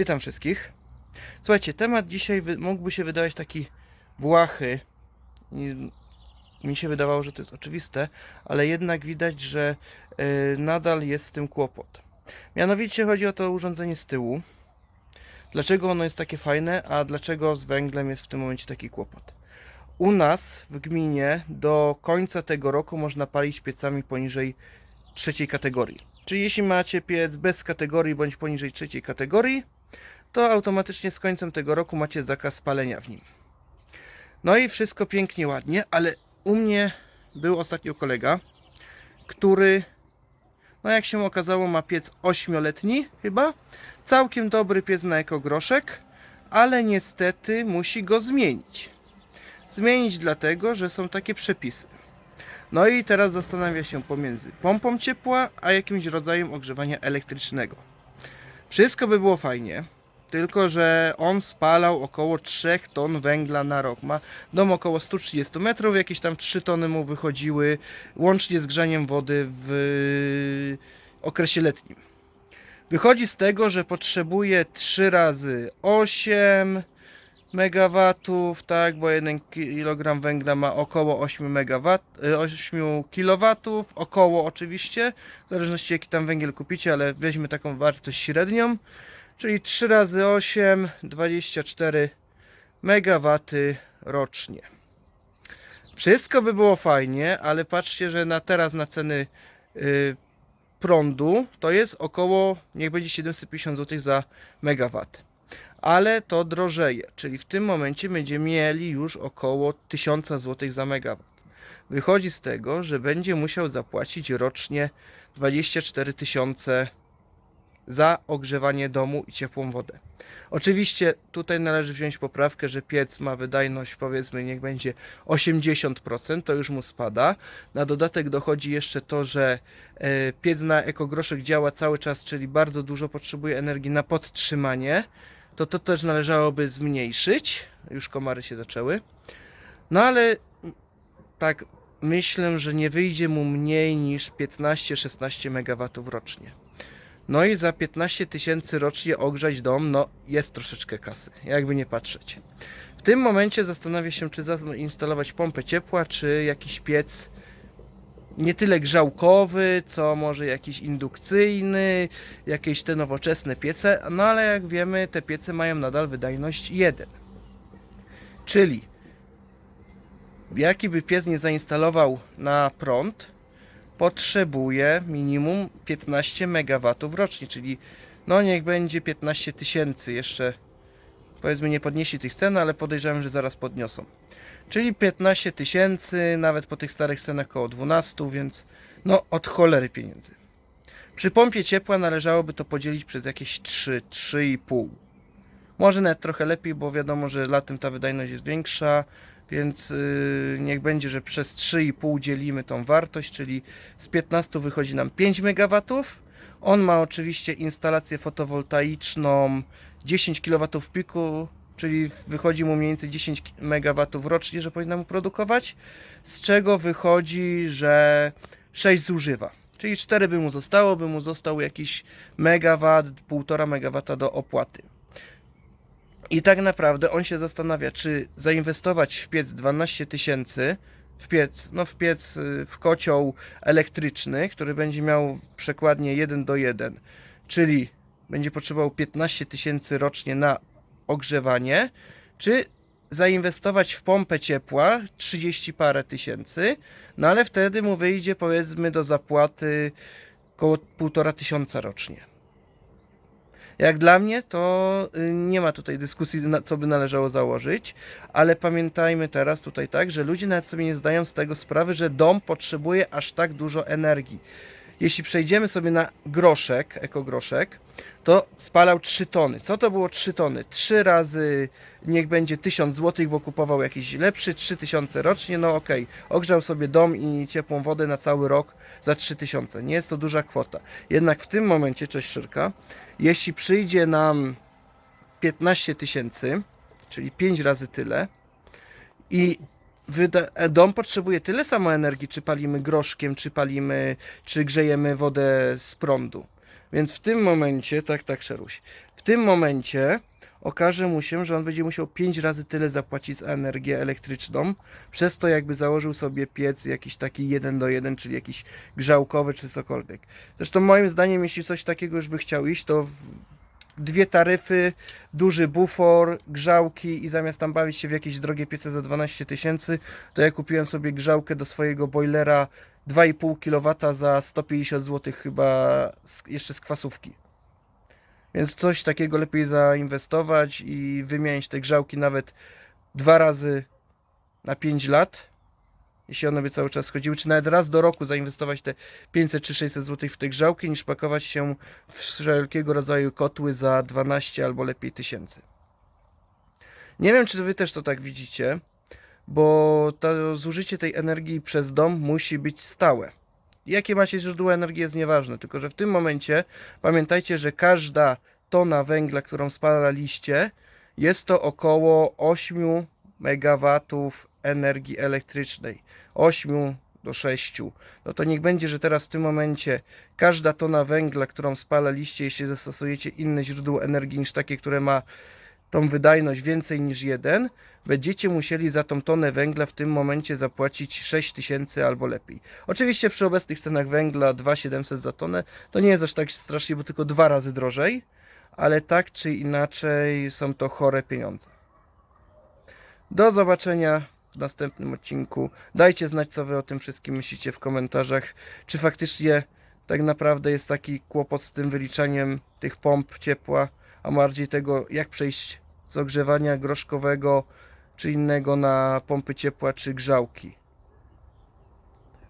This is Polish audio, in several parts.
Witam wszystkich. Słuchajcie, temat dzisiaj mógłby się wydawać taki błahy. I mi się wydawało, że to jest oczywiste, ale jednak widać, że e, nadal jest z tym kłopot. Mianowicie chodzi o to urządzenie z tyłu. Dlaczego ono jest takie fajne, a dlaczego z węglem jest w tym momencie taki kłopot? U nas w gminie do końca tego roku można palić piecami poniżej trzeciej kategorii. Czyli jeśli macie piec bez kategorii bądź poniżej trzeciej kategorii, to automatycznie z końcem tego roku macie zakaz palenia w nim. No i wszystko pięknie, ładnie, ale u mnie był ostatnio kolega, który, no jak się okazało, ma piec ośmioletni chyba, całkiem dobry piec na ekogroszek, ale niestety musi go zmienić. Zmienić dlatego, że są takie przepisy. No i teraz zastanawia się pomiędzy pompą ciepła, a jakimś rodzajem ogrzewania elektrycznego. Wszystko by było fajnie, tylko że on spalał około 3 ton węgla na rok. Ma dom około 130 metrów, jakieś tam 3 tony mu wychodziły, łącznie z grzaniem wody w okresie letnim. Wychodzi z tego, że potrzebuje 3 razy 8 megawatów, tak, bo 1 kg węgla ma około 8 megawat, y, 8 kW, około oczywiście, w zależności jaki tam węgiel kupicie, ale weźmy taką wartość średnią, czyli 3 razy 8, 24 megawaty rocznie. Wszystko by było fajnie, ale patrzcie, że na teraz na ceny y, prądu to jest około, niech będzie 750 zł za megawat ale to drożeje, czyli w tym momencie będziemy mieli już około 1000 zł za megawat. Wychodzi z tego, że będzie musiał zapłacić rocznie 24 tysiące za ogrzewanie domu i ciepłą wodę. Oczywiście tutaj należy wziąć poprawkę, że piec ma wydajność powiedzmy niech będzie 80%, to już mu spada. Na dodatek dochodzi jeszcze to, że e, piec na ekogroszek działa cały czas, czyli bardzo dużo potrzebuje energii na podtrzymanie to to też należałoby zmniejszyć. Już komary się zaczęły. No ale tak myślę, że nie wyjdzie mu mniej niż 15-16 MW rocznie. No i za 15 tysięcy rocznie ogrzać dom, no jest troszeczkę kasy, jakby nie patrzeć. W tym momencie zastanawia się, czy zainstalować pompę ciepła, czy jakiś piec nie tyle grzałkowy, co może jakiś indukcyjny, jakieś te nowoczesne piece, no ale jak wiemy, te piece mają nadal wydajność 1. Czyli jaki by piec nie zainstalował na prąd, potrzebuje minimum 15 MW rocznie, czyli no niech będzie 15 tysięcy jeszcze powiedzmy nie podnieśli tych cen, ale podejrzewam, że zaraz podniosą. Czyli 15 tysięcy, nawet po tych starych cenach około 12, więc no od cholery pieniędzy. Przy pompie ciepła należałoby to podzielić przez jakieś 3, 3,5. Może nawet trochę lepiej, bo wiadomo, że latem ta wydajność jest większa, więc yy, niech będzie, że przez 3,5 dzielimy tą wartość, czyli z 15 wychodzi nam 5 MW. On ma oczywiście instalację fotowoltaiczną 10 kW piku, czyli wychodzi mu mniej więcej 10 MW rocznie, że powinna mu produkować, z czego wychodzi, że 6 zużywa. Czyli 4 by mu zostało, by mu został jakiś megawat, 1,5 MW do opłaty. I tak naprawdę on się zastanawia, czy zainwestować w piec 12 tysięcy, w piec, no w piec, y, w kocioł elektryczny, który będzie miał przekładnie 1 do 1, czyli będzie potrzebował 15 tysięcy rocznie na ogrzewanie, czy zainwestować w pompę ciepła 30 parę tysięcy, no ale wtedy mu wyjdzie powiedzmy do zapłaty około 1,5 tysiąca rocznie. Jak dla mnie, to y, nie ma tutaj dyskusji, co by należało założyć, ale pamiętajmy teraz tutaj tak, że ludzie nawet sobie nie zdają z tego sprawy, że dom potrzebuje aż tak dużo energii. Jeśli przejdziemy sobie na groszek, ekogroszek, to spalał 3 tony. Co to było 3 tony? 3 razy niech będzie 1000 zł, bo kupował jakiś lepszy, 3000 rocznie, no okej. Ogrzał sobie dom i ciepłą wodę na cały rok za 3000. Nie jest to duża kwota. Jednak w tym momencie, cześć Szyrka, jeśli przyjdzie nam 15 tysięcy, czyli 5 razy tyle i wyda- e, dom potrzebuje tyle samo energii, czy palimy groszkiem, czy palimy, czy grzejemy wodę z prądu. Więc w tym momencie, tak, tak, Szeruś, w tym momencie okaże mu się, że on będzie musiał 5 razy tyle zapłacić za energię elektryczną, przez to jakby założył sobie piec jakiś taki 1 do 1, czyli jakiś grzałkowy czy cokolwiek. Zresztą moim zdaniem, jeśli coś takiego już by chciał iść, to dwie taryfy, duży bufor, grzałki i zamiast tam bawić się w jakieś drogie piece za 12 tysięcy, to ja kupiłem sobie grzałkę do swojego boilera 2,5 kW za 150 zł chyba z, jeszcze z kwasówki. Więc coś takiego lepiej zainwestować i wymienić te grzałki nawet dwa razy na 5 lat, jeśli one by cały czas chodziły, czy nawet raz do roku zainwestować te 500 czy 600 zł w te grzałki, niż pakować się w wszelkiego rodzaju kotły za 12 albo lepiej tysięcy. Nie wiem, czy wy też to tak widzicie, bo to zużycie tej energii przez dom musi być stałe. Jakie macie źródło energii jest nieważne, tylko że w tym momencie pamiętajcie, że każda tona węgla, którą spalaliście, jest to około 8 MW energii elektrycznej. 8 do 6. No to niech będzie, że teraz w tym momencie każda tona węgla, którą spalaliście, jeśli zastosujecie inne źródło energii niż takie, które ma tą wydajność więcej niż jeden, będziecie musieli za tą tonę węgla w tym momencie zapłacić 6 tysięcy albo lepiej. Oczywiście przy obecnych cenach węgla 2700 za tonę to nie jest aż tak strasznie, bo tylko dwa razy drożej, ale tak czy inaczej są to chore pieniądze. Do zobaczenia w następnym odcinku. Dajcie znać, co wy o tym wszystkim myślicie w komentarzach. Czy faktycznie tak naprawdę jest taki kłopot z tym wyliczaniem tych pomp ciepła, a bardziej tego, jak przejść z ogrzewania groszkowego czy innego na pompy ciepła czy grzałki.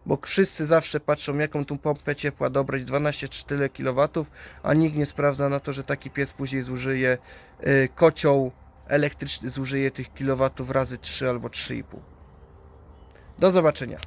Bo wszyscy zawsze patrzą, jaką tą pompę ciepła dobrać 12 czy tyle kilowatów, a nikt nie sprawdza na to, że taki piec później zużyje y, kocioł elektryczny zużyje tych kilowatów razy 3 albo 3,5. Do zobaczenia.